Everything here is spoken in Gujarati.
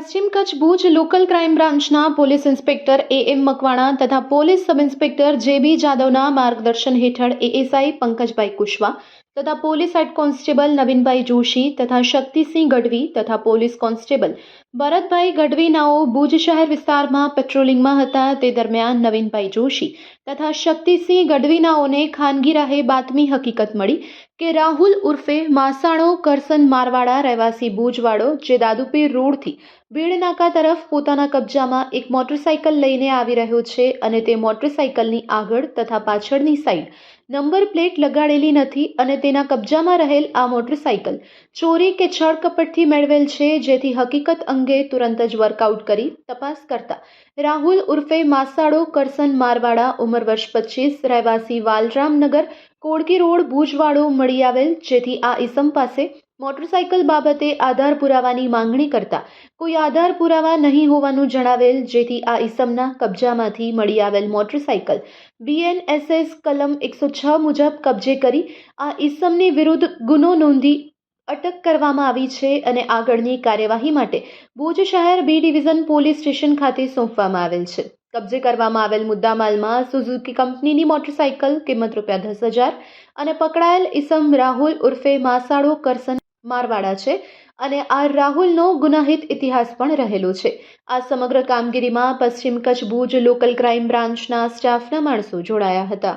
પશ્ચિમ કચ્છ ભુજ લોકલ ક્રાઇમ બ્રાન્ચના police inspector A M Makwana તથા પોલીસ સબ ઇન્સ્પેક્ટર જે બી જાદવના માર્ગદર્શન હેઠળ એએસઆઈ પંકજભાઈ કુશવા તથા police head constable Navinbhai Joshi તથા શક્તિસિંહ ગઢવી તથા પોલીસ કોન્સ્ટેબલ ભરતભાઈ ગઢવીનાઓ ભુજ શહેર વિસ્તારમાં પેટ્રોલિંગમાં હતા. તે દરમિયાન નવીનભાઈ જોશી તથા શક્તિસિંહ ગઢવીનાઓને ખાનગી રાહે બાતમી હકીકત મળી કે રાહુલ ઉર્ફે માસાણો કરસન મારવાડા રહેવાસી ભુજવાડો જે દાદુપીર રોડથી ભીડનાકા તરફ પોતાના કબજામાં એક મોટરસાઇકલ લઈને આવી રહ્યો છે અને તે મોટરસાઇકલની આગળ તથા પાછળની સાઈડ નંબર પ્લેટ લગાડેલી નથી અને તેના કબજામાં રહેલ આ મોટરસાઇકલ ચોરી કે છળકપટથી મેળવેલ છે જેથી હકીકત અંગે તુરંત જ વર્કઆઉટ કરી તપાસ કરતા. રાહુલ ઉર્ફે માસાડો, કરસન, મારવાડા, ઉંમર વર્ષ પચીસ, રહેવાસી વાલરામનગર, કોડકી રોડ, ભુજવાડો મળી આવેલ, જેથી આ ઈસમ પાસે મોટરસાઇકલ બાબતે આધાર પુરાવાની માંગણી કરતા. કોઈ આધાર પુરાવા નહીં હોવાનું જણાવેલ, જેથી આ ઈસમના કબજામાંથી મળી આવેલ મોટરસાઇકલ. બીએનએસએસ કલમ એકસો છ મુજબ કબજે કરી આ ઈસમની વિરુદ્ધ ગુનો નોંધી અટક કરવામાં આવી છે અને આગળની કાર્યવાહી માટે ભુજ શહેર બી ડિવિઝન પોલીસ સ્ટેશન ખાતે સોંપવામાં આવેલ છે. કબજે કરવામાં આવેલ મુદ્દામાલમાં સુઝુકી કંપનીની મોટરસાઇકલ કિંમત રૂપિયા દસ હજાર અને પકડાયેલ ઈસમ રાહુલ ઉર્ફે માસાડો કરસન મારવાડા છે અને આ રાહુલનો ગુનાહિત ઇતિહાસ પણ રહેલો છે. આ સમગ્ર કામગીરીમાં પશ્ચિમ કચ્છ ભુજ લોકલ ક્રાઇમ બ્રાન્ચના સ્ટાફના માણસો જોડાયા હતા.